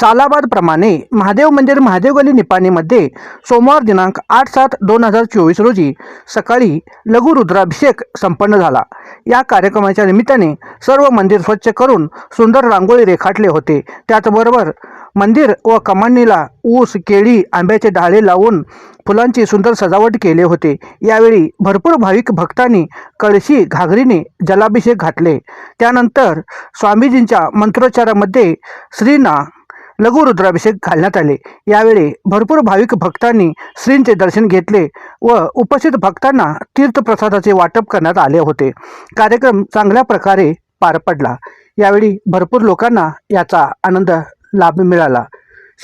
सालाबादप्रमाणे महादेव मंदिर महादेव गली निपाणीमध्ये सोमवार दिनांक आठ सात दोन हजार चोवीस रोजी सकाळी लघुरुद्राभिषेक संपन्न झाला. या कार्यक्रमाच्या निमित्ताने सर्व मंदिर स्वच्छ करून सुंदर रांगोळी रेखाटले होते. त्याचबरोबर मंदिर व कमानीला ऊस केळी आंब्याचे डाळे लावून फुलांची सुंदर सजावट केले होते. यावेळी भरपूर भाविक भक्तांनी कळशी घागरीने जलाभिषेक घातले. त्यानंतर स्वामीजींच्या मंत्रोच्चारामध्ये श्रीना लघुरुद्राभिषेक घालण्यात आले. यावेळी भरपूर भाविक भक्तांनी श्रींचे दर्शन घेतले व उपस्थित भक्तांना तीर्थप्रसादाचे वाटप करण्यात आले होते. कार्यक्रम चांगल्या प्रकारे पार पडला. यावेळी भरपूर लोकांना याचा आनंद लाभ मिळाला.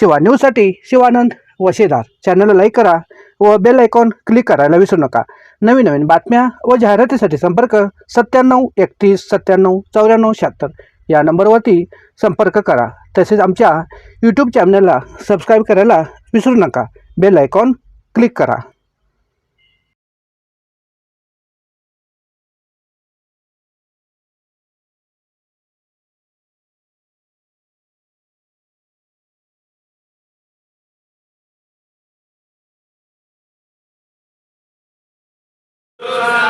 शिवा न्यूजसाठी शिवानंद वशेदार. चॅनलला लाईक करा व बेल आयकॉन क्लिक करायला विसरू नका. नवीन नवीन बातम्या व जाहिरातीसाठी संपर्क सत्त्याण्णव एकतीस सत्त्याण्णव चौऱ्याण्णव शहात्तर. या नंबरवरती संपर्क करा. तसेच आमच्या यूट्यूब चॅनलला सबस्क्राईब करायला विसरू नका. बेल आयकॉन क्लिक करा. सर्वमङ्गलमाङ्गल्ये